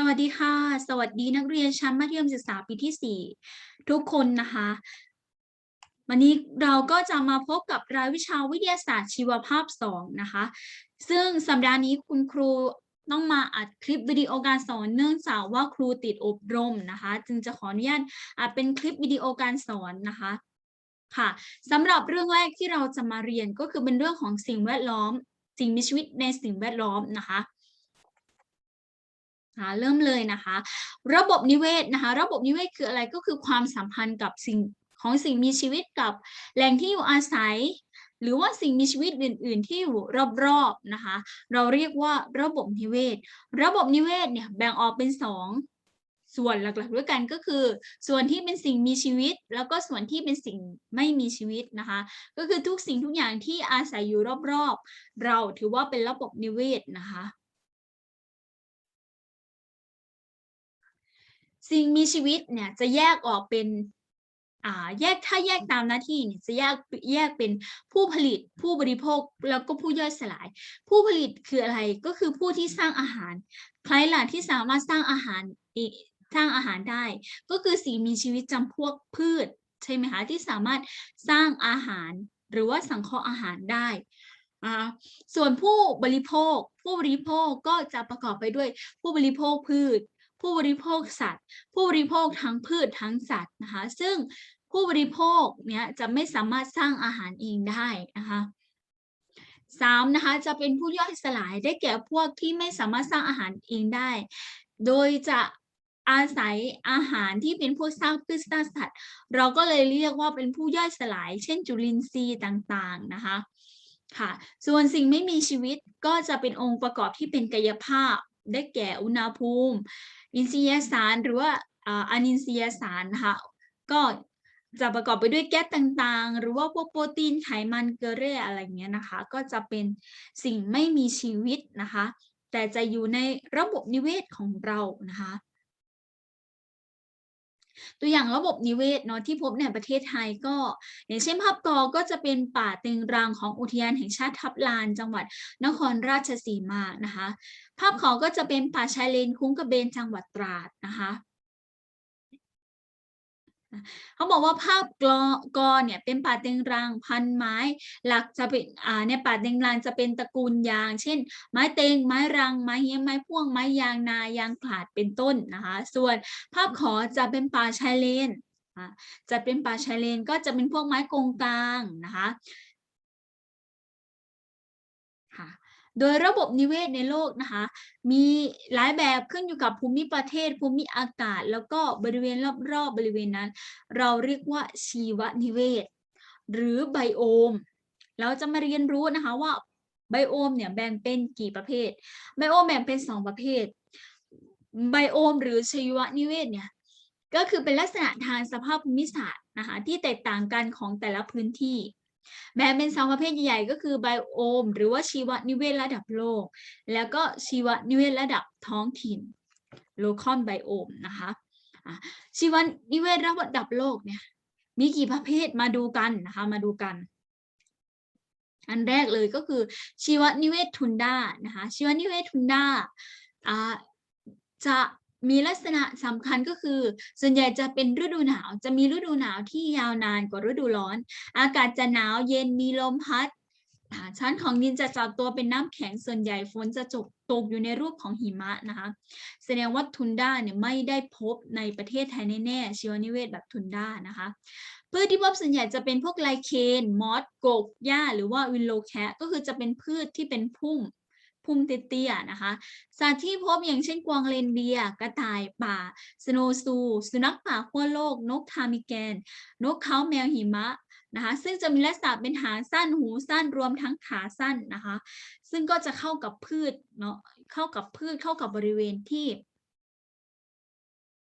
สวัสดีค่ะ สวัสดีนักเรียนชั้นมัธยมศึกษาปีที่ 4 ทุกคนนะคะ วันนี้เราก็จะมาพบกับรายวิชาวิทยาศาสตร์ชีวภาพ 2 นะคะ ซึ่งสัปดาห์นี้คุณครูต้องมาอัดคลิปวิดีโอการสอนเนื่องจากว่าครูติดอบรมนะคะ จึงจะขออนุญาตอัดเป็นคลิปวิดีโอการสอนนะคะค่ะสำหรับเรื่องแรกที่เราจะมาเรียนก็คือเป็นเรื่องของสิ่งแวดล้อม สิ่งมีชีวิตในสิ่งแวดล้อมนะคะ ค่ะเริ่มเลยนะคะ ระบบนิเวศนะคะ ระบบนิเวศคืออะไรก็คือความสัมพันธ์กับสิ่งของสิ่งมีชีวิตกับแหล่งที่อยู่อาศัย หรือว่าสิ่งมีชีวิตอื่น ๆ ที่อยู่รอบๆนะคะ เราเรียกว่าระบบนิเวศ ระบบนิเวศเนี่ยแบ่งออกเป็นสองส่วนหลักๆด้วยกันก็คือ ส่วนที่เป็นสิ่งมีชีวิต แล้วก็ส่วนที่เป็นสิ่งไม่มีชีวิตนะคะ ก็คือทุกสิ่งทุกอย่างที่อาศัยอยู่รอบๆ เราถือว่าเป็นระบบนิเวศนะคะ สิ่งมีชีวิตเนี่ยจะแยกออกเป็นอ่าแยกถ้าแยกตามหน้าที่เนี่ยจะแยกแยกเป็นผู้ผลิตผู้บริโภคแล้วก็ผู้ย่อยสลาย ผู้ผลิตคืออะไรก็คือผู้ที่สร้างอาหาร ใครล่ะที่สามารถสร้างอาหารสร้างอาหารได้ ก็คือสิ่งมีชีวิตจำพวกพืช ใช่ไหมคะที่สามารถสร้างอาหารหรือว่าสังเคราะห์อาหารได้อ่าส่วนผู้บริโภค ผู้บริโภคก็จะประกอบไปด้วยผู้บริโภคพืช ผู้บริโภคสัตว์ ผู้บริโภคทั้งพืชทั้งสัตว์นะคะ ซึ่งผู้บริโภคเนี้ยจะไม่สามารถสร้างอาหารเองได้นะคะสามนะคะจะเป็นผู้ย่อยสลายได้แก่พวกที่ไม่สามารถสร้างอาหารเองได้ โดยจะอาศัยอาหารที่เป็นผู้สร้างพืชสร้างสัตว์ เราก็เลยเรียกว่าเป็นผู้ย่อยสลาย เช่นจุลินทรีย์ต่างๆนะคะค่ะ ส่วนสิ่งไม่มีชีวิตก็จะเป็นองค์ประกอบที่เป็นกายภาพ ได้แก่อุณหภูมิ อินทรียสารหรือว่าอ่านินทรียสารนะคะก็จะประกอบไปด้วยแก๊สต่างๆ หรือว่าพวกโปรตีนไขมันเกลืออะไรเงี้ยนะคะ ก็จะเป็นสิ่งไม่มีชีวิตนะคะ แต่จะอยู่ในระบบนิเวศของเรานะคะ ตัวอย่างระบบนิเวศเนาะที่พบในประเทศไทยก็ อย่างเช่นภาพกอก็จะเป็นป่าตึงรังของอุทยานแห่งชาติทับลาน จังหวัดนครราชสีมานะคะ ภาพขอก็จะเป็นป่าชายเลนคุ้งกระเบนจังหวัดตราดนะคะ เขาบอกว่าภาพกลอกอเนี่ยเป็นป่าเต็งรังพันไม้ หลักจะเป็นอ่าในป่าเต็งรังจะเป็นตระกูลยาง เช่น ไม้เต็งไม้รัง ไม้เฮี้ยไม้พ่วงไม้ยางนายางขาดเป็นต้นนะคะส่วนภาพขอจะเป็นป่าชายเลนจะเป็นป่าชายเลนก็จะเป็นพวกไม้กงกลางนะคะ โดยระบบนิเวศในโลกนะคะ มีหลายแบบขึ้นอยู่กับภูมิประเทศ ภูมิอากาศ แล้วก็บริเวณรอบๆบริเวณนั้น เราเรียกว่าชีวนิเวศ หรือไบโอม เราจะมาเรียนรู้นะคะว่าไบโอมเนี่ยแบ่งเป็นกี่ประเภท ไบโอมแบ่งเป็นสองประเภท ไบโอม หรือชีวนิเวศเนี่ยก็คือเป็นลักษณะทางสภาพภูมิศาสตร์นะคะที่แตกต่างกันของแต่ละพื้นที่ แบ่งเป็นสองประเภทใหญ่ๆ ก็คือไบโอม หรือว่าชีวนิเวศระดับโลก แล้วก็ชีวนิเวศระดับท้องถิ่น local biome นะคะชีวนิเวศระดับโลกเนี่ยมีกี่ประเภทมาดูกันนะคะมาดูกัน อันแรกเลยก็คือชีวนิเวศทุนดานะคะชีวนิเวศทุนดาอ่าจะ มีลักษณะสำคัญก็คือ ส่วนใหญ่จะเป็นฤดูหนาว จะมีฤดูหนาวที่ยาวนานกว่าฤดูร้อน อากาศจะหนาวเย็นมีลมพัดชั้นของดินจะจับตัวเป็นน้ำแข็งส่วนใหญ่ฝนจะจกตกอยู่ในรูปของหิมะนะคะ แสดงว่าทุนด้าเนี่ยไม่ได้พบในประเทศไทยแน่ๆชีวนิเวศแบบทุนด้านะคะพืชที่พบส่วนใหญ่จะเป็นพวกไลเคน มอสกกหญ้า หรือว่าวินโลแคะก็คือจะเป็นพืชที่เป็นพุ่ม พุ่มเตี้ยๆนะคะ สัตว์ที่พบอย่างเช่นกวางเรนเดียกระต่ายป่า สโนว์ซู สุนัขป่าขั้วโลก นกทามิแกน นกเขาแมวหิมะนะคะซึ่งจะมีลักษณะเป็นหางสั้นหูสั้นรวมทั้งขาสั้นนะคะ ซึ่งก็จะเข้ากับพืชเนาะเข้ากับพืชเข้ากับบริเวณที่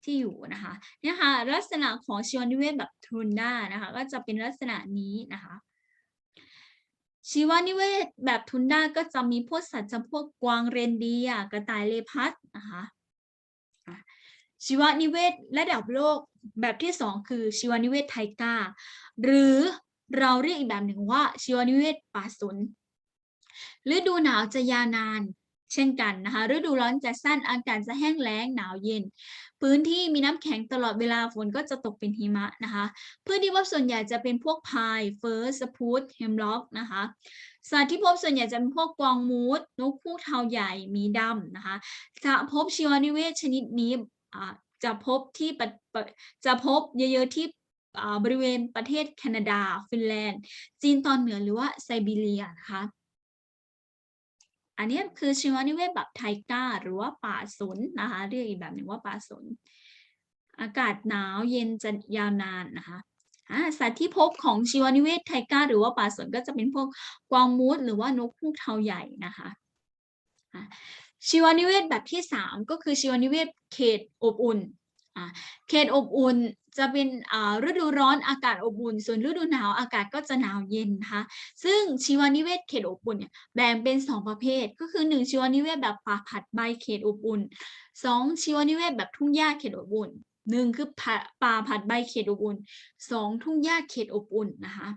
ที่อยู่นะคะเนี่ยค่ะลักษณะของชีวนิเวศแบบทุนด้านะคะ ก็จะเป็นลักษณะนี้นะคะ ชีวนิเวศแบบทุนด้าก็จะมีพวกสัตว์จำพวกกวางเรนเดียกระต่ายเลพัสนะคะชีวนิเวศระดับโลกแบบที่สองคือชีวนิเวศไทกาหรือเราเรียกอีกแบบหนึ่งว่าชีวนิเวศป่าสนฤดูหนาวจะยาวนาน เช่นกันนะคะฤดูร้อนจะสั้นอากาศจะแห้งแล้งหนาวเย็น พื้นที่มีน้ำแข็งตลอดเวลาฝนก็จะตกเป็นหิมะนะคะพืชที่พบส่วนใหญ่จะเป็นพวกพายเฟิร์สสพูตเฮมล็อกนะคะสัตว์ที่พบส่วนใหญ่จะเป็นพวกกวางมูดนกคู่เทาใหญ่มีดำนะคะจะพบชีวนิเวศชนิดนี้จะพบที่จะพบเยอะๆที่บริเวณประเทศแคนาดา ฟินแลนด์ จีนตอนเหนือหรือว่าไซบีเรียนะคะ อันนี้คือชีวนิเวศแบบไทก้า หรือว่าป่าสนนะคะเรียกอีกแบบหนึ่งว่าป่าสน อากาศหนาวเย็นจะยาวนานนะคะสัตว์ที่พบของชีวนิเวศไทก้า หรือว่าป่าสนก็จะเป็นพวกกวางมูดหรือว่านกฮูกเทาใหญ่นะคะชีวนิเวศแบบที่สามก็คือชีวนิเวศเขตอบอุ่น เขตอบอุ่นจะเป็นฤดูร้อนอากาศอบอุ่น ส่วนฤดูหนาวอากาศก็จะหนาวเย็นนะคะซึ่งชีวนิเวศเขตอบอุ่นเนี่ยแบ่งเป็นสองประเภท ก็คือหนึ่งชีวนิเวศแบบป่าผัดใบเขตอบอุ่นสองชีวนิเวศแบบทุ่งหญ้าเขตอบอุ่นหนึ่งคือป่าผัดใบเขตอบอุ่นสองทุ่งหญ้าเขตอบอุ่นนะคะ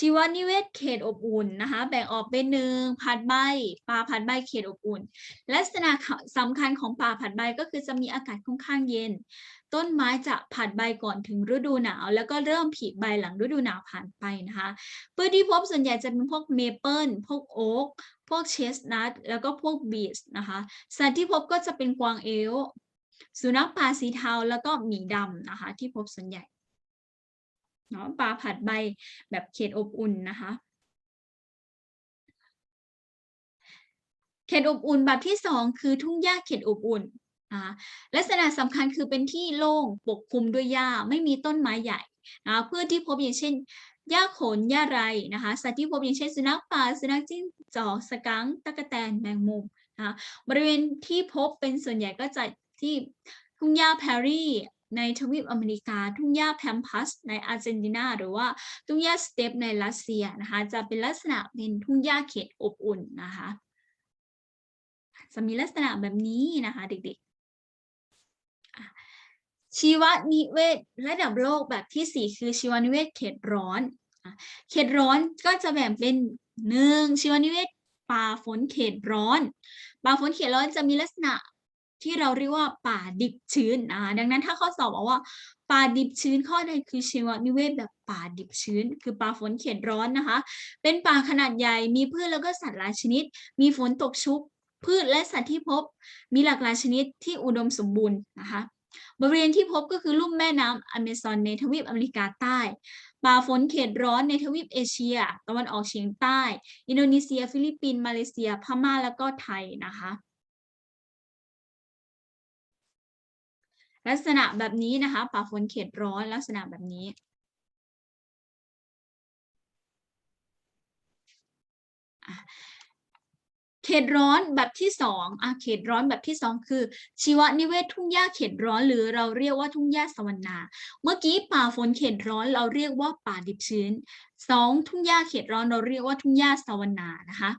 ชีวนิเวศเขตอบอุ่นนะคะแบ่งออกเป็นหนึ่งผัดใบป่าผัดใบเขตอบอุ่น ลักษณะสำคัญของป่าผัดใบก็คือจะมีอากาศค่อนข้างเย็น ต้นไม้จะผัดใบก่อนถึงฤดูหนาว แล้วก็เริ่มผลิใบหลังฤดูหนาวผ่านไปนะคะพืชที่พบส่วนใหญ่จะเป็นพวกเมเปิลพวกโอ๊กพวกเชสนัทแล้วก็พวกบีชนะคะสัตว์ที่พบก็จะเป็นกวางเอลสุนัขป่าสีเทาแล้วก็หมีดำนะคะที่พบส่วนใหญ่ เนาะปลาผัดใบแบบเขตอบอุ่นนะคะเขตอบอุ่นแบบที่สองคือทุ่งหญ้าเขตอบอุ่นอ่าลักษณะสำคัญคือเป็นที่โล่งปกคลุมด้วยหญ้าไม่มีต้นไม้ใหญ่นะเพื่อที่พบอย่างเช่นหญ้าโขนหญ้าไรนะคะสัตว์ที่พบอย่างเช่นสุนัขป่าสุนัขจิ้งจอกสกังค์ตะกแตนแมงมุมนะคะบริเวณที่พบเป็นส่วนใหญ่ก็จะที่ทุ่งหญ้าแพรรี่ ในทวีปอเมริกา ทุ่งหญ้าแพมพัสในอาร์เจนตินา หรือว่าทุ่งหญ้าสเตปในรัสเซียนะคะ จะเป็นลักษณะเป็นทุ่งหญ้าเขตอบอุ่นนะคะ จะมีลักษณะแบบนี้นะคะเด็กๆ ชีวนิเวศระดับโลกแบบที่สี่คือชีวนิเวศเขตร้อน เขตร้อนก็จะแบ่งเป็นหนึ่งชีวนิเวศป่าฝนเขตร้อน ป่าฝนเขตร้อนจะมีลักษณะ ที่เราเรียกว่าป่าดิบชื้นอ่าดังนั้นถ้าข้อสอบบอกว่า ป่าดิบชื้นข้อใดคือชีวนิเวศแบบป่าดิบชื้น คือป่าฝนเขตร้อนนะคะ เป็นป่าขนาดใหญ่มีพืชแล้วก็สัตว์หลายชนิด มีฝนตกชุก พืชและสัตว์ที่พบ มีหลากหลายชนิดที่อุดมสมบูรณ์นะคะบริเวณที่พบก็คือลุ่มแม่น้ำอเมซอนในทวีปอเมริกาใต้ ป่าฝนเขตร้อนในทวีปเอเชีย ตะวันออกเฉียงใต้ อินโดนีเซีย ฟิลิปปินส์มาเลเซีย พม่าแล้วก็ไทยนะคะ ลักษณะแบบนี้นะคะป่าฝนเขตร้อนลักษณะแบบนี้ ขตร้อนแบบที่สองอะเขตร้อนแบบที่สองคือ ชีวนิเวศทุ่งหญ้าเขตร้อนหรือเราเรียกว่าทุ่งหญ้าสวรรณา เมื่อกี้ป่าฝนเขตร้อนเราเรียกว่าป่าดิบชื้นสองทุ่งหญ้าเขตร้อนเราเรียกว่าทุ่งหญ้าสวรรณานะคะ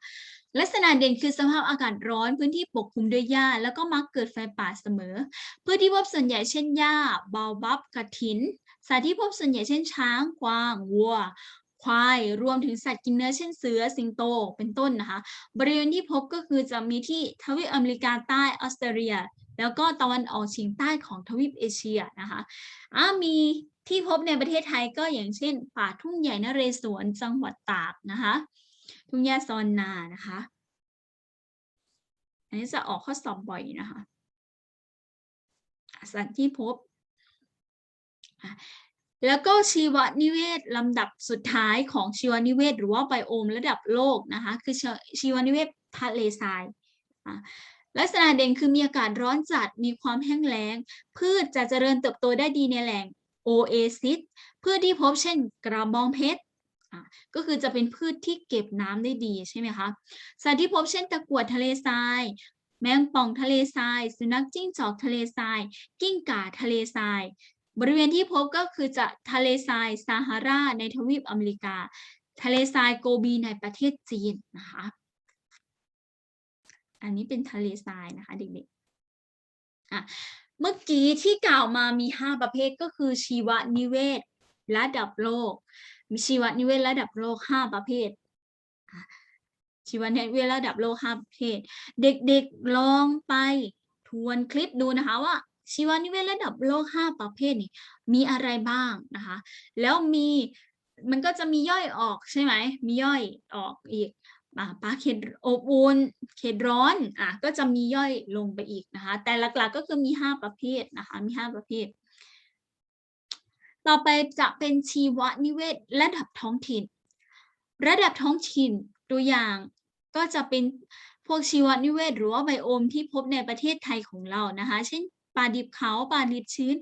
ลักษณะเด่นคือสภาพอากาศร้อนพื้นที่ปกคลุมด้วยหญ้า แล้วก็มักเกิดไฟป่าเสมอพืชที่พบส่วนใหญ่เช่นหญ้าบาบับกระถินสัตว์ที่พบส่วนใหญ่เช่นช้างกวางวัว ควาย รวมถึงสัตว์กินเนื้อเช่นเสือสิงโตเป็นต้นนะคะ บริเวณที่พบก็คือจะมีที่ทวีปอเมริกาใต้ออสเตรเลีย แล้วก็ตะวันออกเฉียงใต้ของทวีปเอเชียนะคะอามีที่พบในประเทศไทยก็อย่างเช่น ป่าทุ่งใหญ่นเรศวรจังหวัดตากนะคะ ทุ่งหญ้าซอนนานะคะ อันนี้จะออกข้อสอบบ่อยนะคะสัตว์ที่พบ แล้วก็ชีวนิเวศลำดับสุดท้ายของชีวนิเวศ หรือว่าไบโอมระดับโลกนะคะคือชีวนิเวศทะเลทรายลักษณะเด่นคือมีอากาศร้อนจัดมีความแห้งแล้ง พืชจะเจริญเติบโตได้ดีในแหล่งโอเอซิสพืชที่พบเช่นกระบองเพชรก็คือจะเป็นพืชที่เก็บน้ำได้ดีใช่ไหมคะสัตว์ที่พบเช่นตะกรวดทะเลทราย แมงป่องทะเลทราย สุนัขจิ้งจอกทะเลทราย กิ้งก่าทะเลทราย บริเวณที่พบก็คือจะทะเลทรายซาฮาราในทวีปอเมริกา ทะเลทรายโกบีในประเทศจีนนะคะ อันนี้เป็นทะเลทรายนะคะเด็กๆอะเมื่อกี้ที่กล่าวมามี 5 ประเภทก็คือชีวนิเวศระดับโลก มีชีวนิเวศระดับโลก 5 ประเภท ชีวนิเวศระดับโลกห้าประเภท เด็กๆลองไปทวนคลิปดูนะคะว่า ชีวนิเวศระดับโลกห้าประเภทนี่มีอะไรบ้างนะคะ แล้วมีมันก็จะมีย่อยออกใช่ไหม มีย่อยออกอีกอ่าปลาเข็ดอบอุ่นเข็ดร้อนอะก็จะมีย่อยลงไปอีกนะคะ แต่หลักๆก็คือมีห้าประเภทนะคะมีห้าประเภท ต่อไปจะเป็นชีวนิเวศระดับท้องถิ่น ระดับท้องถิ่นตัวอย่างก็จะเป็นพวกชีวนิเวศหรือว่าไบโอมที่พบในประเทศไทยของเรานะคะ เช่น ป่าดิบเขาป่าดิบชื้น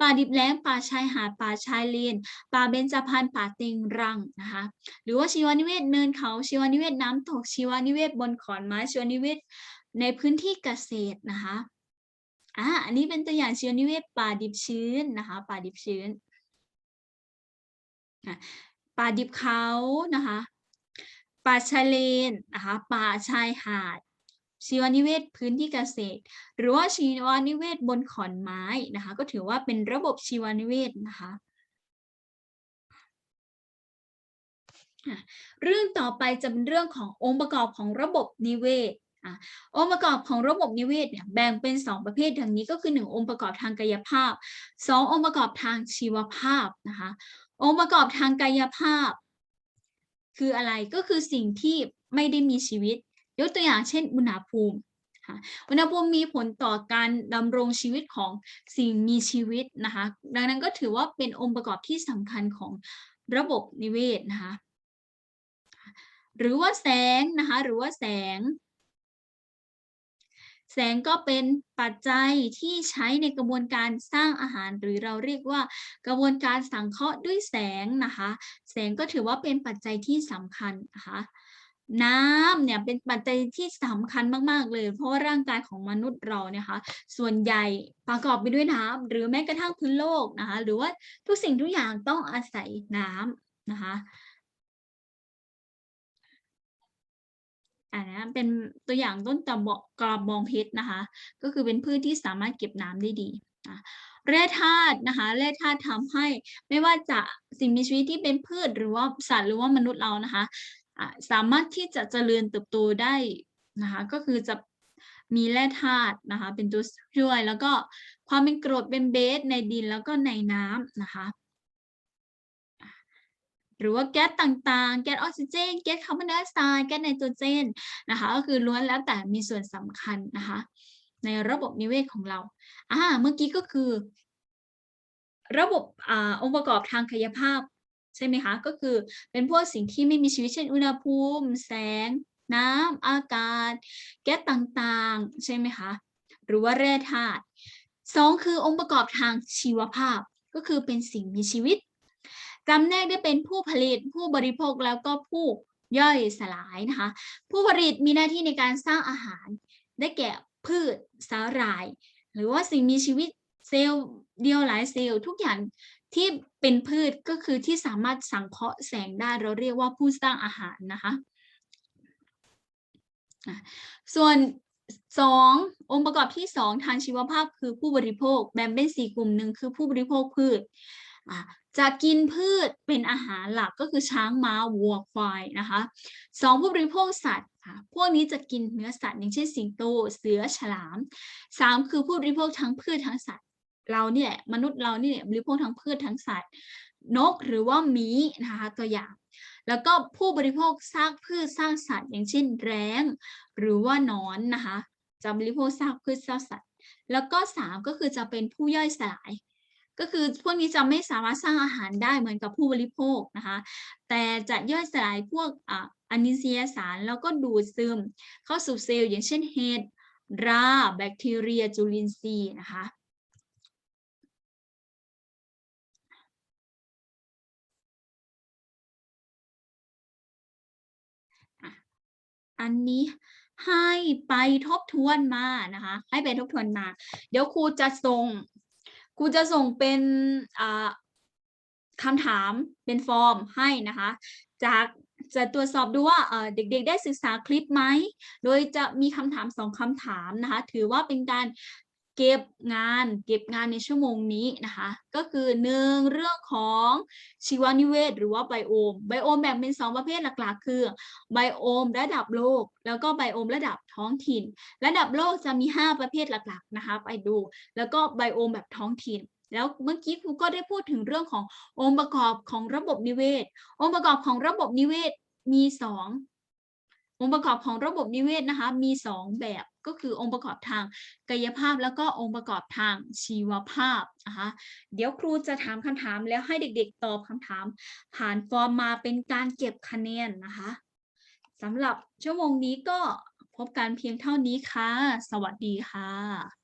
ป่าดิบแล้งป่าชายหาดป่าชายเลน ป่าเบญจพรรณป่าเต็งรังนะคะหรือว่าชีวนิเวศเนินเขาชีวนิเวศน้ำตกชีวนิเวศบนขอนไม้ชีวนิเวศในพื้นที่เกษตรนะคะอ่าอันนี้เป็นตัวอย่างชีวนิเวศป่าดิบชื้นนะคะป่าดิบชื้นป่าดิบเขานะคะป่าชายเลนนะคะป่าชายหาด ชีวนิเวศพื้นที่เกษตร หรือว่าชีวนิเวศบนขอนไม้นะคะ ก็ถือว่าเป็นระบบชีวนิเวศนะคะอะเรื่องต่อไปจะเป็นเรื่องขององค์ประกอบของระบบนิเวศอะองค์ประกอบของระบบนิเวศเนี่ยแบ่งเป็นสองประเภทดังนี้ก็คือหนึ่งองค์ประกอบทางกายภาพสององค์ประกอบทางชีวภาพนะคะองค์ประกอบทางกายภาพ คืออะไรก็คือสิ่งที่ไม่ได้มีชีวิต ยกตัวอย่างเช่นอุณหภูมิค่ะอุณหภูมิมีผลต่อการดำรงชีวิตของสิ่งมีชีวิตนะคะดังนั้นก็ถือว่าเป็นองค์ประกอบที่สำคัญของระบบนิเวศนะคะหรือว่าแสงนะคะหรือว่าแสง แสงก็เป็นปัจจัยที่ใช้ในกระบวนการสร้างอาหาร หรือเราเรียกว่ากระบวนการสังเคราะห์ด้วยแสงนะคะ แสงก็ถือว่าเป็นปัจจัยที่สำคัญนะคะ น้ำเนี่ยเป็นปัจจัยที่สำคัญมาก ๆ เลย เพราะว่าร่างกายของมนุษย์เราเนี่ยค่ะส่วนใหญ่ประกอบไปด้วยน้ำหรือแม้กระทั่งพื้นโลกนะคะหรือว่าทุกสิ่งทุกอย่างต้องอาศัยน้ำนะคะอ่านะเป็นตัวอย่างต้นตะบอกกระบองเพชรนะคะ ก็คือเป็นพืชที่สามารถเก็บน้ำได้ดีแร่ธาตุนะคะแร่ธาตุทำให้ไม่ว่าจะสิ่งมีชีวิตที่เป็นพืชหรือว่าสัตว์หรือว่ามนุษย์เรานะคะ สามารถที่จะเจริญเติบโตได้นะคะก็คือจะมีแร่ธาตุนะคะเป็นตัวช่วย แล้วก็ความเป็นกรดเป็นเบสในดินแล้วก็ในน้ำนะคะหรือว่าแก๊สต่างๆ แก๊สออกซิเจน แก๊สคาร์บอนไดออกไซด์แก๊สไนโตรเจนนะคะก็คือล้วนแล้วแต่มีส่วนสำคัญนะคะในระบบนิเวศของเราอ่าเมื่อกี้ก็คือ ระบบอ่าองค์ประกอบทางกายภาพ ใช่ไหมคะ ก็คือเป็นพวกสิ่งที่ไม่มีชีวิตเช่นอุณหภูมิ แสง น้ำอากาศ แก๊สต่างๆ ใช่ไหมคะ หรือว่าแร่ธาตุสองคือองค์ประกอบทางชีวภาพ ก็คือเป็นสิ่งมีชีวิตจำแนกได้เป็นผู้ผลิตผู้บริโภคแล้วก็ผู้ย่อยสลายนะคะ ผู้ผลิตมีหน้าที่ในการสร้างอาหาร ได้แก่พืชสาหร่าย หรือว่าสิ่งมีชีวิตเซลล์เดียวหลายเซลล์ทุกอย่าง ที่เป็นพืชก็คือที่สามารถสังเคราะห์แสงได้เราเรียกว่าผู้สร้างอาหารนะคะ ส่วนสององค์ประกอบที่สองทางชีวภาพคือผู้บริโภคแบ่งเป็นสี่กลุ่มหนึ่งคือผู้บริโภคพืชจะกินพืชเป็นอาหารหลักก็คือช้างม้าวัวควายนะคะสองผู้บริโภคสัตว์ค่ะพวกนี้จะกินเนื้อสัตว์อย่างเช่นสิงโตเสือฉลามสามคือผู้บริโภคทั้งพืชทั้งสัตว์ เราเนี่ยมนุษย์เราเนี่ยบริโภคทั้งพืชทั้งสัตว์ นกหรือว่าหมีนะคะตัวอย่าง แล้วก็ผู้บริโภคซากพืชซากสัตว์ อย่างเช่นแร้ง หรือว่านอนนะคะจะบริโภคซากพืชซากสัตว์ แล้วก็สามก็คือจะเป็นผู้ย่อยสลาย ก็คือพวกนี้จะไม่สามารถสร้างอาหารได้เหมือนกับผู้บริโภคนะคะแต่จะย่อยสลายพวกอะอนิสยสารแล้วก็ดูดซึม เข้าสู่เซลล์อย่างเช่นเห็ดรา แบคทีเรียจุลินทรีย์นะคะ อันนี้ให้ไปทบทวนมานะคะ ให้ไปทบทวนมา เดี๋ยวครูจะส่งครูจะส่งเป็นคำถามเป็นฟอร์มให้นะคะ จากจะตรวจสอบดูว่าเด็กๆ ได้ศึกษาคลิปไหม โดยจะมีคำถามสองคำถามนะคะ ถือว่าเป็นการ เก็บงานเก็บงานในชั่วโมงนี้นะคะ ก็คือหนึ่งเรื่องของชีวนิเวศ หรือว่าไบโอม ไบโอมแบ่งเป็นสองประเภทหลักๆ คือไบโอมระดับโลก แล้วก็ไบโอมระดับท้องถิ่น ระดับโลกจะมี 5 ประเภทหลักๆนะคะไปดู แล้วก็ไบโอมแบบท้องถิ่นแล้วเมื่อกี้ครูก็ได้พูดถึงเรื่องขององค์ประกอบของระบบนิเวศ องค์ประกอบของระบบนิเวศมีส องค์ประกอบของระบบนิเวศนะคะมีสองแบบก็คือองค์ประกอบทางกายภาพ แล้วก็องค์ประกอบทางชีวภาพนะคะเดี๋ยวครูจะถามคำถามแล้วให้เด็กๆตอบคำถาม ผ่านฟอร์มมาเป็นการเก็บคะแนนนะคะสำหรับชั่วโมงนี้ก็พบกันเพียงเท่านี้ค่ะ สวัสดีค่ะ